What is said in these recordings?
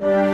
you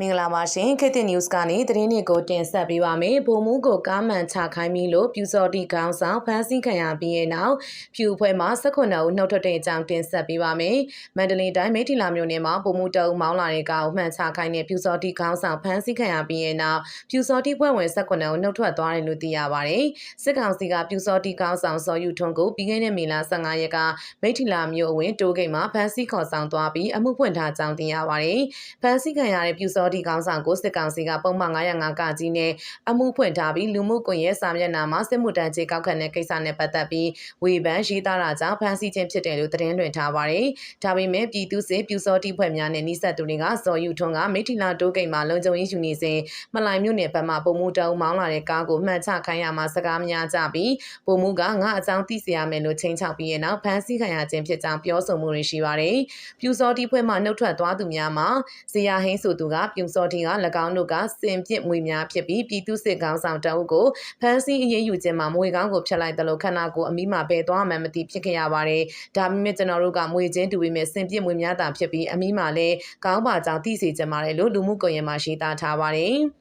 မင်္ဂလာပါရှင်ခေတ်သစ် news ကနေသတင်းတွေကိုတင်ဆက်ပေးပါမယ်။ဗိုလ်မှူးကိုကားမှန်ချခိုင်းပြီးလို့ပြူစော်တီခေါင်းဆောင်ဖမ်းဆီးခံရပြီးရဲ့နောက်ဖြူဖွဲ့မှာ18ဦးနှုတ်ထွက်တဲ့အကြောင်းတင်ဆက်ပေးပါမယ်။မန္တလေးတိုင်းမိထီလာမြို့နယ်မှာဗိုလ်မှူးတအုပ်မောင်းလာတဲ့ကားကိုမှန်ချခိုင်းတဲ့ပြူစော်တီခေါင်းဆောင်ဖမ်းဆီးခံရပြီးရဲ့နောက်ပြူစော်တီဖွဲ့ဝင်18ဦးနှုတ်ထွက်သွားတယ်လို့သိရပါတယ်။စစ်ကောင်စီကပြူစော်တီခေါင်းဆောင်စော်ယူထွန်းကိုပြီးခဲ့တဲ့မေလ15ရက်ကမိထီလာမြို့အဝင်တိုးဂိတ်မှာဖမ်းဆီးခေါ်ဆောင်သွားပြီးအမှုဖွင့်ထားကြောင်းသိရပါတယ်။ဖမ်းဆီးခံရတဲ့ပြူစော်တီခေါင်းဆောင်ကိုစစ်ကောင်စီကပုံမှန်905ကကြီးနဲ့အမှုဖွင့်ထားပြီးလူမှုကွန်ရက်စာမျက်နှာမှာစစ်မှုတန်းကြေးကောက်ခံတဲ့ကိစ္စနဲ့ပတ်သက်ပြီးဝေဖန်ရေးသားတာကြောင့်ဖမ်းဆီးခြင်းဖြစ်တယ်လို့သတင်းတွင်ထားပါတယ်။ဒါပေမဲ့ပြည်သူစစ်ပြူစောတိဖွဲ့များနဲ့နှိစက်သူတွေကဇော်ယူထွန်းကမိထီလာတိုးဂိတ်မှာလုံခြုံရေးယူနေစဉ်မလိုင်မြို့နယ်ဘက်မှပုံမှုတုံးမောင်းလာတဲ့ကားကိုမှန်ချခိုင်းရမှာစကားများကြပြီးပုံမှုကငါအကြောင်းသိစေရမယ်လို့ချိန်ချောက်ပြီးရဲ့နောက်ဖမ်းဆီးခံရခြင်းဖြစ်ကြောင်းပြောဆိုမှုတွေရှိပါတယ်။ပြူစောတိဖွဲ့မှနှုတ်ထွက်သွားသူများမှာဇေယဟင်းဆိုသူကပြူစောတိက၎င်းတို့ကစင်ပြစ်မွေများဖြစ်ပြီးပြည်သူစစ်ကောင်ဆောင်တအုပ်ကိုဖမ်းဆီးအရေးယူခြင်းမှာမွေကောင်းကိုဖျက်လိုက်တယ်လို့ခန္ဓာကိုယ်အမိမှာပဲသွားမှမသိဖြစ်ခဲ့ရပါတယ်။ဒါပေမဲ့ကျွန်တော်တို့ကမွေချင်းတူပေမဲ့စင်ပြစ်မွေများတာဖြစ်ပြီးအမိမှာလည်းကောင်းပါကြောင်သိစေချင်ပါတယ်လို့လူမှုကွန်ရက်မှာရှင်းသားထားပါတယ်။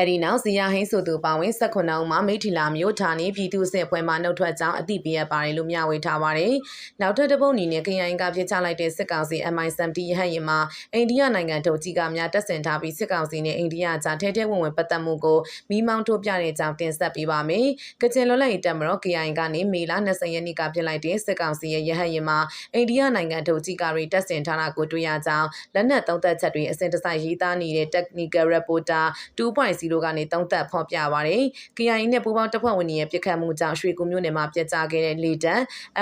အဲ့ဒီနောက်ဇီယာဟင်းဆိုသူပါဝင်18ဦးမှာမိထီလာမျိုးဌာနေပြည်သူ့စစ်ဖွဲ့မှနှုတ်ထွက်ကြောင်းအသိပေးရပါတယ်လို့မျှဝေထားပါတယ်။နောက်ထပ်တစ်ပုတ်အနေနဲ့ခရိုင်ကပြစ်ချလိုက်တဲ့စစ်ကောင်စီ MI70 ရဟတ်ရင်မှာအိန္ဒိယနိုင်ငံထုတ်ကြီးကများတက်ဆင်ထားပြီးစစ်ကောင်စီနဲ့အိန္ဒိယကြားထဲထဲဝင်ဝင်ပတ်သက်မှုကိုမိမောင်းထုတ်ပြတဲ့အကြောင်းတင်ဆက်ပေးပါမယ်။ကချင်လွတ်လပ်ရေးတပ်မတော် KI ကနေမေလ20ရက်နေ့ကပြစ်လိုက်တဲ့စစ်ကောင်စီရဲ့ရဟတ်ရင်မှာအိန္ဒိယနိုင်ငံထုတ်ကြီးကတွေတက်ဆင်ထားတာကိုတွေ့ရကြောင်းလက်နက်သုံးသက်ချက်တွေအစဉ်တစိုက်ရေးသားနေတဲ့ Technical Reporter 2.0 0ကနေတုံးသက်ဖော်ပြပါရယ်။ KIA နဲ့ပူးပေါင်းတပ်ဖွဲ့ဝင်တွေရဲ့ပြစ်ခတ်မှုကြောင့်ရွှေကူမြို့နယ်မှာပြစ်ကျခဲ့တဲ့လေတံ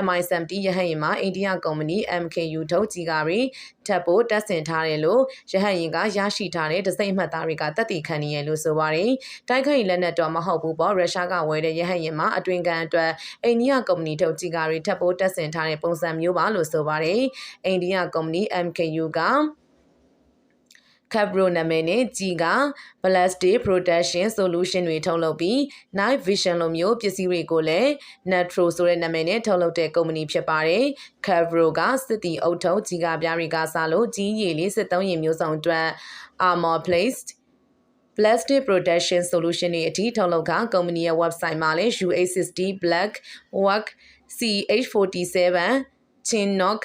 MI70 ရဟတ်ယာဉ်မှာအိန္ဒိယကုမ္ပဏီ MKU ထုတ်ကြီးကားတွေထပ်ဖို့တက်ဆင်ထားတယ်လို့ရဟတ်ယာဉ်ကရရှိထားတဲ့ဒစိမ့်မှတ်သားတွေကတပ်တည်ခံနေရလို့ဆိုပါရယ်။တိုက်ခိုက်လက်နက်တော့မဟုတ်ဘူးပေါ့ရုရှားကဝယ်တဲ့ရဟတ်ယာဉ်မှာအတွင်ကန်အတွက်အိန္ဒိယကုမ္ပဏီထုတ်ကြီးကားတွေထပ်ဖို့တက်ဆင်ထားတဲ့ပုံစံမျိုးပါလို့ဆိုပါရယ်။အိန္ဒိယကုမ္ပဏီ MKU က Capro နာမည်နဲ့ကြီးက Plastic Protection Solution တွေထုတ်လုပ်ပြီး Night Vision လိုမျိုးပစ္စည်းတွေကိုလည်း Natro ဆိုတဲ့နာမည်နဲ့ထုတ်လုပ်တဲ့ကုမ္ပဏီဖြစ်ပါတယ်။ Capro ကစစ်တီအုပ်ထုပ်ကြီးကပြားတွေကစားလို့ကြီးရည်လေးစစ်သုံးရင်မျိုးစုံအတွက် Armor Placed Plastic Protection Solution တွေအထိထုတ်လုပ်ကကုမ္ပဏီရဲ့ website မှာလည်း UA60 Black Work CH47 Chinnock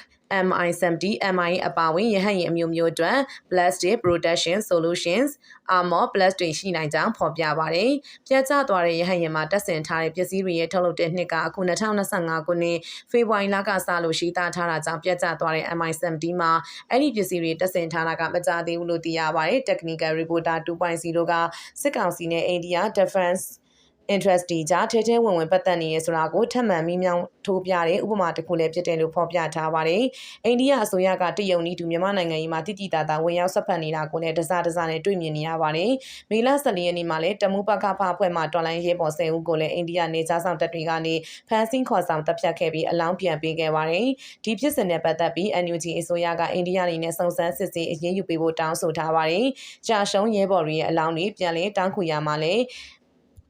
MI70 MI အပါဝင်ရဟတ်ရင်အမျိုးမျိုးအတွက် plastic protection solutions armor plastic ရှိနိုင်ကြောင်းဖော်ပြပါတယ်။ပြတ်ကျသွားတဲ့ရဟတ်ရင်မှာတက်ဆင်ထားတဲ့ပစ္စည်းတွေရဲ့ထုတ်လုပ်တဲ့နှစ်ကအခု2025ခုနှစ်ဖေဖော်ဝါရီလကစလို့ရှိသားထားတာကြောင့်ပြတ်ကျသွားတဲ့ MI70 မှာအဲ့ဒီပစ္စည်းတွေတက်ဆင်ထားတာကမကြသေးဘူးလို့သိရပါတယ်။ Technical Reporter 2.0ကစစ်ကောင်စီနဲ့ India Defense interest တွေကြားထဲထဲဝင်ဝင်ပတ်သက်နေရဆိုတာကိုထပ်မံမိမြောင်းထိုးပြတဲ့ဥပမာတစ်ခုလည်းဖြစ်တယ်လို့ဖော်ပြထားပါတယ်။အိန္ဒိယအစိုးရကတရုတ်နီးတူမြန်မာနိုင်ငံကြီးမှာတိတိတသာဝင်ရောက်ဆက်ဖက်နေတာကိုလည်းတစားတစားနဲ့တွေ့မြင်နေရပါတယ်။မေလ14ရက်နေ့မှာလည်းတမူပကဖအဖွဲ့မှတော်လိုင်းရဲဘော်10ဦးကိုလည်းအိန္ဒိယနေသားဆောင်တပ်တွေကနေဖမ်းဆီးခေါ်ဆောင်တပ်ဖြတ်ခဲ့ပြီးအလောင်းပြန်ပေးခဲ့ပါတယ်။ဒီဖြစ်စဉ်နဲ့ပတ်သက်ပြီး NUG အစိုးရကအိန္ဒိယနေနဲ့စုံစမ်းစစ်ဆေးအရေးယူပေးဖို့တောင်းဆိုထားပါတယ်။ကြာရှုံးရဲဘော်တွေရဲ့အလောင်းတွေပြန်လည်တောင်းခုရမှာလည်း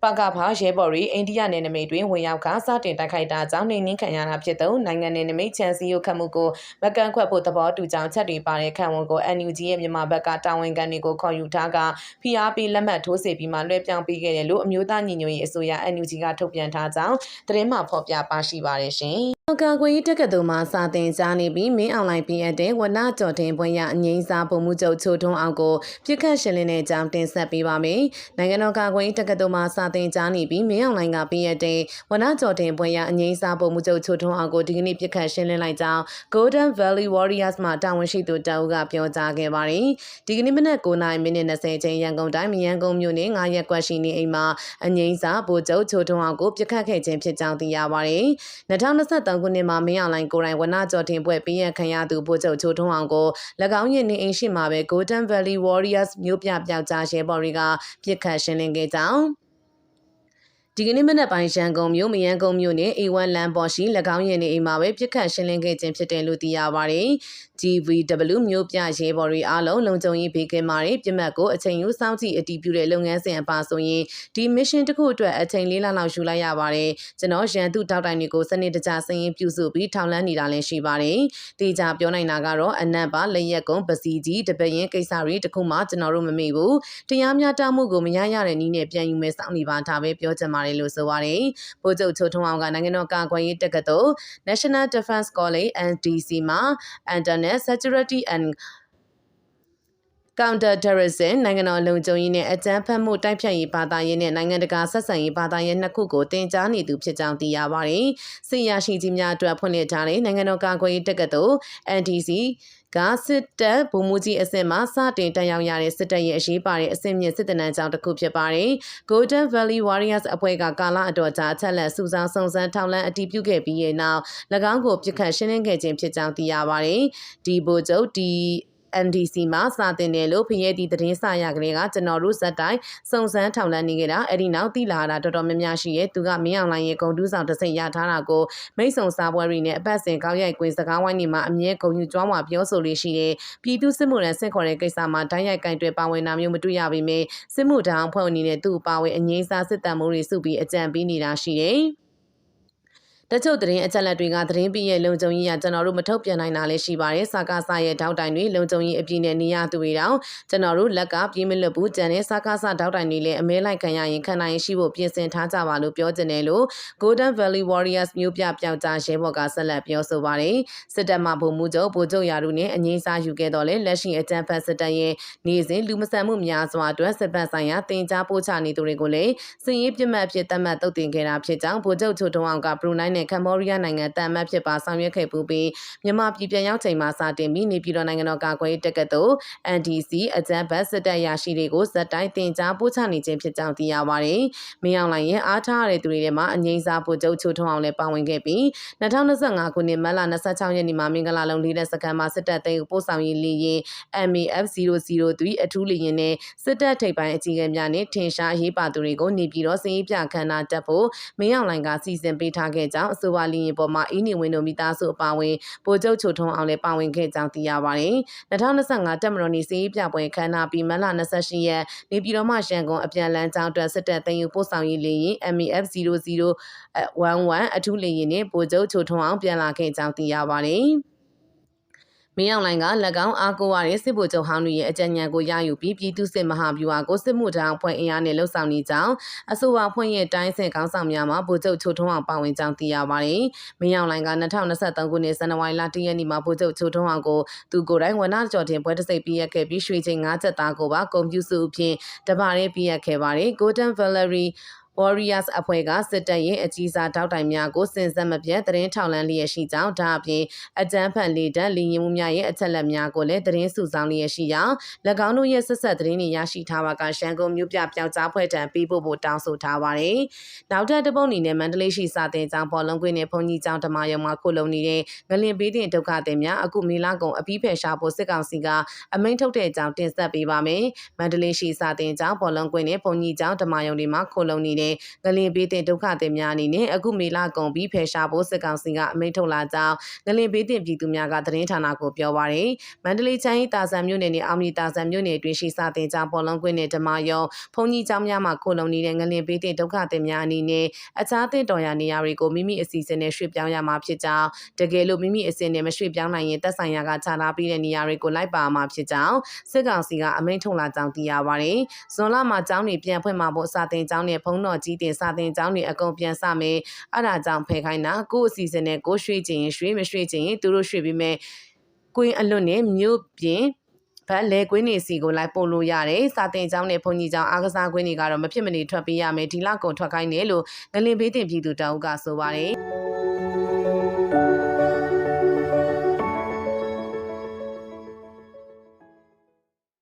ပကဖရဲဘော်ရီအိန္ဒိယနယ်နိမိတ်တွင်ဝင်ရောက်ကစတင်တိုက်ခိုက်တာကြောင့်နေနှင်းခံရတာဖြစ်သောနိုင်ငံနယ်နိမိတ်ချန်စီယိုခတ်မှုကိုမကန်ခွက်ဖို့သဘောတူကြောင်းချက်တွေပါတဲ့ခံဝန်ကို NUG ရဲ့မြန်မာဘက်ကတာဝန်ခံတွေကိုခေါ်ယူထားက PRP လက်မှတ်ထိုးစေပြီးမှလွှဲပြောင်းပေးခဲ့တယ်လို့အမျိုးသားညီညွတ်ရေးအစိုးရ NUG ကထုတ်ပြန်ထားကြောင်းသတင်းမှဖော်ပြပါရှိပါတယ်ရှင်။ ကာကွယ်ရေးတက္ကသိုလ်မှာစာသင်ကြားနေပြီးမင်းအွန်လိုင်းပြည့်အပ်တဲ့ဝနကြော်တင်ပွဲရအငိမ့်စားပုံမှုချုပ်ချိုထွန်းအောင်ကိုပြစ်ခတ်ရှင်လင်းတဲ့အကြောင်းတင်ဆက်ပေးပါမယ်။နိုင်ငံတော်ကာကွယ်ရေးတက္ကသိုလ်မှာစာသင်ကြားနေပြီးမင်းအွန်လိုင်းကပြည့်အပ်တဲ့ဝနကြော်တင်ပွဲရအငိမ့်စားပုံမှုချုပ်ချိုထွန်းအောင်ကိုဒီကနေ့ပြစ်ခတ်ရှင်လင်းလိုက်ကြောင်း Golden Valley Warriors မှတာဝန်ရှိသူတအုပ်ကပြောကြားခဲ့ပါတယ်။ဒီကနေ့မနက်9:30မိနစ်20ချိန်ရန်ကုန်တိုင်းမရန်ကုန်မြို့နယ်9ရက်ကွက်ရှိနေအိမ်မှာအငိမ့်စားဗိုလ်ချုပ်ချိုထွန်းအောင်ကိုပြစ်ခတ်ခဲ့ခြင်းဖြစ်ကြောင်းသိရပါတယ်။2023ခုနှစ်မှာမင်းအွန်လိုင်းကိုယ်တိုင်ဝနကြော်တင်ပွဲပေးရန်ခံရသူဗိုလ်ချုပ်ချိုထွန်းအောင်ကို၎င်းရဲ့နေအိမ်ရှိမှာပဲ Golden Valley Warriors မြို့ပြပျောက်ကြားရဲဘော်တွေကပြစ်ခတ်ရှင်းလင်းခဲ့ကြောင်း ဒီကနေ့မနက်ပိုင်းရန်ကုန်မြို့မရန်ကုန်မြို့နယ် A1 လမ်းပေါ်ရှိ၎င်းရဲ့နေအိမ်မှာပဲပြစ်ခတ်ရှင်းလင်းခဲ့ခြင်းဖြစ်တယ်လို့သိရပါတယ်။ GVW မြို့ပြရဲဘော်တွေအားလုံးလုံခြုံရေးဘေးကင်းပါတယ်ပြစ်မှတ်ကိုအချိန်ယူစောင့်ကြည့်အတည်ပြုတဲ့လုပ်ငန်းစဉ်အပါဆိုရင်ဒီ mission တစ်ခုအတွက်အချိန်လေးလလောက်ယူလိုက်ရပါတယ်ကျွန်တော်ရန်သူတောက်တိုင်တွေကိုစနစ်တကျစင်ရင်ပြုစုပြီးထောင်လန်းနေတာလည်းရှိပါတယ်တေချာပြောနိုင်တာကတော့အနက်ပါလက်ရက်ကုန်းပစီကြီးတပရင်ကိစ္စတွေတခုမှကျွန်တော်တို့မမေ့ဘူးတရားမျှတမှုကိုမရရတဲ့နည်းနဲ့ပြန်ယူမယ်စောင့်နေပါဒါပဲပြောချင်ပါတယ်လို့ဆိုပါတယ်ဗိုလ်ချုပ်ချိုထုံအောင်ကနိုင်ငံတော်ကာကွယ်ရေးတက္ကသိုလ် National Defense College NDC မှာ Internet Security and counter terrorism နိုင်ငံတော်လုံခြုံရေးနဲ့အကြမ်းဖက်မှုတိုက်ဖျက်ရေးဘာသာရေးနဲ့နိုင်ငံတကာဆက်ဆံရေးဘာသာရေးနှစ်ခုကိုတင် जा နေသူဖြစ်ကြောင်းသိရပါတယ်။စစ်ရရှိကြီးများအတွက်ဖွင့်လှစ်ထားတဲ့နိုင်ငံတော်ကာကွယ်ရေးတက္ကသိုလ် NDC ကစစ်တပ်ဗိုလ်မှူးကြီးအဆင့်မှစတင်တက်ရောက်ရတဲ့စစ်တပ်ရဲ့အရေးပါတဲ့အဆင့်မြင့်စစ်တနန်းကြောင်းတစ်ခုဖြစ်ပါတယ်။ Golden Valley Warriors အဖွဲ့ကကာလအတော်ကြာအချက်လက်စုဆောင်းစုံစမ်းထောက်လှမ်းအတည်ပြုခဲ့ပြီးတဲ့နောက်၎င်းကိုပြစ်ခတ်ရှင်းလင်းခဲ့ခြင်းဖြစ်ကြောင်းသိရပါတယ်။ဒီဗိုလ်ချုပ်ဒီ NDC မှာစာတင်တယ်လို့ဖရဲဒီသတင်းစာရကလေးကကျွန်တော်တို့ဇက်တိုင်းစုံစမ်းထောင်လန်းနေကြတာအဲ့ဒီနောက်တိလာတာတော်တော်များများရှိရဲ့သူကမင်းအောင်လိုင်းရဲ့ဂုံတူးဆောင်တစ်စိမ့်ရထားတာကိုမိတ်ဆုံစားပွဲတွေနဲ့အပတ်စဉ်ကောက်ရိုက်ကွင်းစကားဝိုင်းတွေမှာအမြဲဂုံယူကြွားမှာပြောဆိုလေးရှိတဲ့ပြည်သူစစ်မှုရန်ဆင့်ခေါ်တဲ့ကိစ္စမှာတိုင်းရိုက်ကင်တွယ်ပါဝင်တာမျိုးမတွေ့ရပေမဲ့စစ်မှုထမ်းအဖွဲ့အနေနဲ့သူ့ပါဝင်အငိမ့်စားစစ်တမ်းမှုတွေစုပြီးအကြံပေးနေတာရှိတယ် တချို့သတင်းအချက်လက်တွေကသတင်းပြည့်ရဲ့လုံခြုံရေးရကျွန်တော်တို့မထုတ်ပြန်နိုင်တာလည်းရှိပါတယ်။စာကားစာရဲ့ထောက်တိုင်တွေလုံခြုံရေးအပြည့်နဲ့နေရသူတွေတောင်ကျွန်တော်တို့လက်ကပြေးမလွတ်ဘူး။ကြံတဲ့စာကားစာထောက်တိုင်တွေလည်းအမဲလိုက်ခံရရင်ခံနိုင်ရှိဖို့ပြင်ဆင်ထားကြပါလို့ပြောချင်တယ်လို့ Golden Valley Warriors မျိုးပြပျောက်ကြားရဲဘော်ကဆက်လက်ပြောဆိုပါတယ်။စစ်တပ်မှဗိုလ်မှူးချုပ်ဗိုလ်ချုပ်ရာတို့နဲ့အငိမ့်စားယူခဲ့တော့လေလက်ရှိအကြမ်းဖက်စစ်တပ်ရဲ့နေစဉ်လူမဆန်မှုများစွာအတွက်စစ်ပတ်ဆိုင်ရာတင် जा ပို့ချနေသူတွေကိုလည်းစစ်ရေးပြစ်မှတ်ဖြစ်သတ်မှတ်တုတ်တင်ခဲ့တာဖြစ်ကြောင်းဗိုလ်ချုပ်ချိုတုံအောင်ကဘရူနိုင်းနဲ့ကမ္ဘောဒီးယားနိုင်ငံနိုင်ငံတန်မတ်ဖြစ်ပါဆောင်ရွက်ခဲ့ပူပြီးမြန်မာပြည်ပြန်ရောက်ချိန်မှာစတင်ပြီးနေပြည်တော်နိုင်ငံတော်ကာကွယ်ရေးတက္ကသိုလ် NDC အကြံဘတ်စစ်တပ်ရရှိတွေကိုဇက်တိုင်းတင် जा ပို့ချနေခြင်းဖြစ်ကြောင်းသိရပါတယ်။မင်းအောင်လှိုင်ရဲ့အားထားရတဲ့သူတွေထဲမှာအငိမ့်စားပို့ချုပ်ချိုထုံအောင်လည်းပါဝင်ခဲ့ပြီး2025ခုနှစ်မတ်လ26ရက်နေ့မှာမင်္ဂလာလုံးလေးတဲ့စကန်မှာစစ်တပ်သိမ်းပို့ဆောင်ရေးလေရင် MAF 003အထူးလေရင်နဲ့စစ်တပ်ထိပ်ပိုင်းအကြီးအကဲများနဲ့ထင်ရှားရေးပါသူတွေကိုနေပြည်တော်စင်ရေးပြခန္ဓာတက်ဖို့မင်းအောင်လှိုင်ကစီစဉ်ပေးထားခဲ့ကြောင်းအဆိုပါလေရင်ပေါ်မှာအင်းနေဝင်းတို့မိသားစုအပါအဝင်ဗိုလ်ချုပ်ချိုထုံးအောင်လည်းပါဝင်ခဲ့ကြောင်းသိရပါတယ်။2025တက်မတော်နေစီးပြပွဲခန်းနာပြီးမလ28ရက်နေပြည်တော်မှရန်ကုန်အပြန်လန်းကျောင်းအတွက်စစ်တပ်သိမ်းယူပို့ဆောင်ရေးလေရင် MEF 0011အထူးလေရင်နဲ့ဗိုလ်ချုပ်ချိုထုံးအောင်ပြန်လာခဲ့ကြောင်းသိရပါတယ်။ မင်းအောင်လှိုင်က၎င်းအားကိုးရတဲ့စစ်ဗိုလ်ချုပ်ဟောင်းတွေရဲ့အကြံဉာဏ်ကိုရယူပြီးပြည်သူစစ်မဟာဗျူဟာကိုစစ်မှုထမ်းအဖွဲ့အင်အားနဲ့လှုပ်ဆောင်နေကြောင်းအဆိုပါအဖွဲ့ရဲ့တိုင်းစစ်ကောင်းဆောင်များမှဗိုလ်ချုပ်ချိုထုံးအောင်ပါဝင်ကြောင်းသိရပါတယ်။မင်းအောင်လှိုင်က2023ခုနှစ်ဇန်နဝါရီလ10ရက်နေ့မှာဗိုလ်ချုပ်ချိုထုံးအောင်ကိုသူကိုယ်တိုင်ဝနကြော်တင်ပွဲတစ်စိပ်ပြည့်ရခဲ့ပြီးရွှေချိန်9ချက်သားကိုပါကွန်ပျူတာအဖြစ်တပါးရေးပြည့်ရခဲ့ပါတယ်။ Golden Valerie Warriors အဖွဲ့ကစစ်တပ်ရဲ့အကြီးစားတောက်တိုင်များကိုစင်စက်မပြတ်သတင်းထောက်လန်းလျက်ရှိကြောင်းဒါအပြင်အကြမ်းဖက်လေတပ်လင်းရင်မှုများရဲ့အချက်လက်များကိုလည်းသတင်းစုဆောင်းလျက်ရှိကြောင်း၎င်းတို့ရဲ့ဆက်ဆက်သတင်းတွေရရှိထားပါကရှမ်းကုန်းမြို့ပြပျောက်ကြားဖွဲ့ထံပေးပို့ဖို့တောင်းဆိုထားပါတယ်။နောက်ထပ်တပုတ်အနေနဲ့မန္တလေးရှိစာတင်ကျောင်းပေါ်လုံးကွင်းနဲ့ဘုံကြီးကျောင်းဓမ္မယုံမှာခုလုံနေတဲ့ငလင်ပေးတဲ့ဒုက္ခသည်များအခုမေလကုံအပြီးဖယ်ရှားဖို့စစ်ကောင်စီကအမိန့်ထုတ်တဲ့အကြောင်းတင်ဆက်ပေးပါမယ်။မန္တလေးရှိစာတင်ကျောင်းပေါ်လုံးကွင်းနဲ့ဘုံကြီးကျောင်းဓမ္မယုံတွေမှာခုလုံနေတဲ့ငလင်ဘေးတင်ဒုက္ခသည်များအနေနဲ့အခုမေလကုန်ပြီးဖယ်ရှားဖို့စစ်ကောင်စီကအမိန့်ထုတ်လာကြောင်းငလင်ဘေးတင်ပြည်သူများကသတင်းဌာနကိုပြောပါရယ်မန္တလေးချမ်းဤတာဆန်မြို့နယ်နဲ့အောင်မြတာဆန်မြို့နယ်တွင်ရှိစတင်ကြောင်းပေါ်လုံးကွင်းနဲ့ဓမ္မယုံဘုံကြီးကျောင်းများမှာခိုလုံနေတဲ့ငလင်ဘေးတင်ဒုက္ခသည်များအနေနဲ့အခြားတင်တော်ရာနေရာတွေကိုမိမိအစီအစဉ်နဲ့ရွှေ့ပြောင်းရမှာဖြစ်ကြောင်းတကယ်လို့မိမိအစီအစဉ်နဲ့မရွှေ့ပြောင်းနိုင်ရင်သက်ဆိုင်ရာကခြားထားပေးတဲ့နေရာတွေကိုလိုက်ပါမှာဖြစ်ကြောင်းစစ်ကောင်စီကအမိန့်ထုတ်လာကြောင်းသိရပါရယ်ဇွန်လမှာကျောင်းတွေပြန်ဖွင့်မှာဖို့စာတင်ကျောင်းနဲ့ဘုံတော်ကြီးတင်စာတင်ကျောင်းတွေအကုန်ပြန်စမယ်အဲ့ဒါကြောင့်ဖယ်ခိုင်းတာကို့အစီအစဉ်နဲ့ကိုရွှေ့ချင်ရင်ရွှေ့မရွှေ့ချင်ရင်သူတို့ရွှေ့ပြီးမယ်ကွင်းအလွတ်နဲ့မြို့ပြင်ဘတ်လဲကွင်းနေစီကိုလိုက်ပို့လို့ရတယ်စာတင်ကျောင်းနဲ့ဘုံကြီးကျောင်းအားကစားကွင်းတွေကတော့မဖြစ်မနေထွက်ပေးရမယ်ဒီလောက်ကုန်ထွက်ခိုင်းတယ်လို့ငလင်ဘေးတင်ပြည်သူတောင်ကဆိုပါတယ်